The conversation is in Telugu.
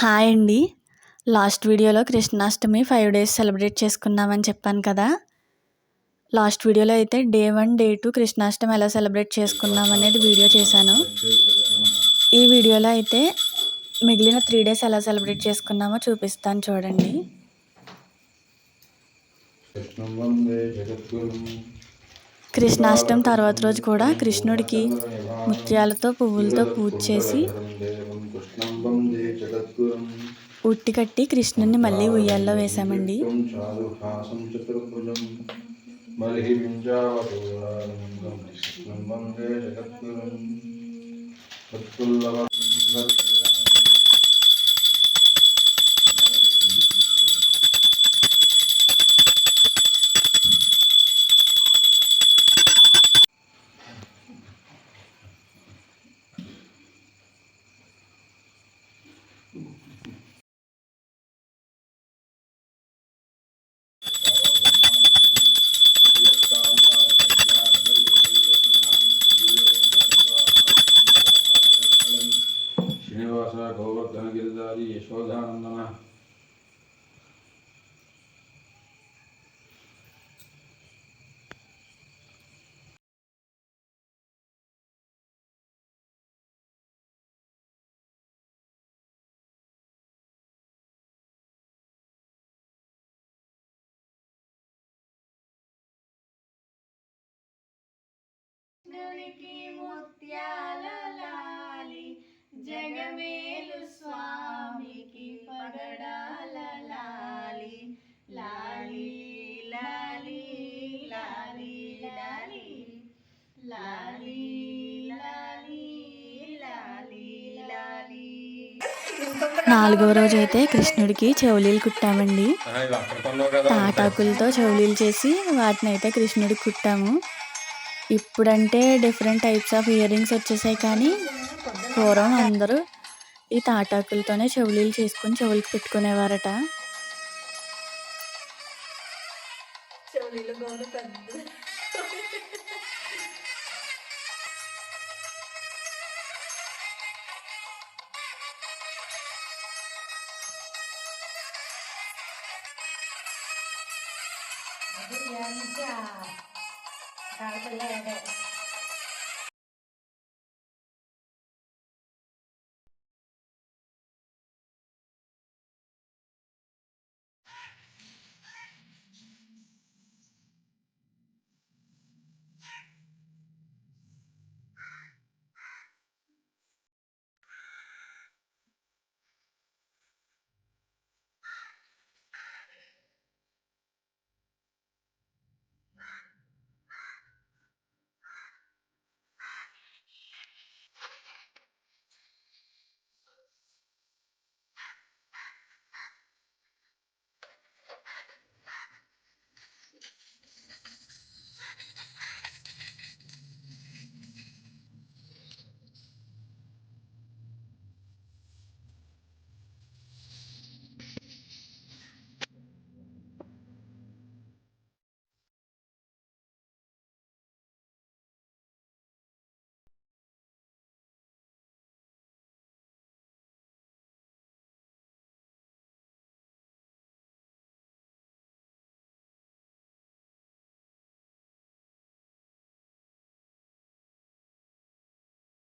హాయ్ అండి. లాస్ట్ వీడియోలో కృష్ణాష్టమి ఫైవ్ డేస్ సెలబ్రేట్ చేసుకున్నామని చెప్పాను కదా. లాస్ట్ వీడియోలో అయితే day one day two Krishnashtami ఎలా సెలబ్రేట్ చేసుకున్నాం అనేది వీడియో చేశాను. ఈ వీడియోలో అయితే మిగిలిన త్రీ డేస్ ఎలా సెలబ్రేట్ చేసుకున్నామో చూపిస్తాను చూడండి. కృష్ణాష్టమి తర్వాత రోజు కూడా కృష్ణుడికి ముత్యాలతో పువ్వులతో పూజ చేసి ఉట్టి కట్టి కృష్ణుని మళ్ళీ ఉయ్యాల్లో వేశామండి. श्रीनिवास गोवर्धन गिरिधारी यशोधानंदन की मुत्याल लाली जय జగమేలు స్వామికి పగడాల లాలి. లాలి లాలి లాలి లాలి. లాలి లాలి లాలి లాలి. నాలుగవ రోజు అయితే కృష్ణుడికి చెవులీలు కుట్టామండి. తాటాకులతో చెవులీలు చేసి వాటిని అయితే కృష్ణుడికి కుట్టాము. ఇప్పుడంటే different types of earrings వచ్చేసాయి కానీ పూర్వం అందరూ ఈ తాటాకులతోనే చెవులీలు చేసుకొని చెవులకి పెట్టుకునేవారట. చెవులీలు గోడ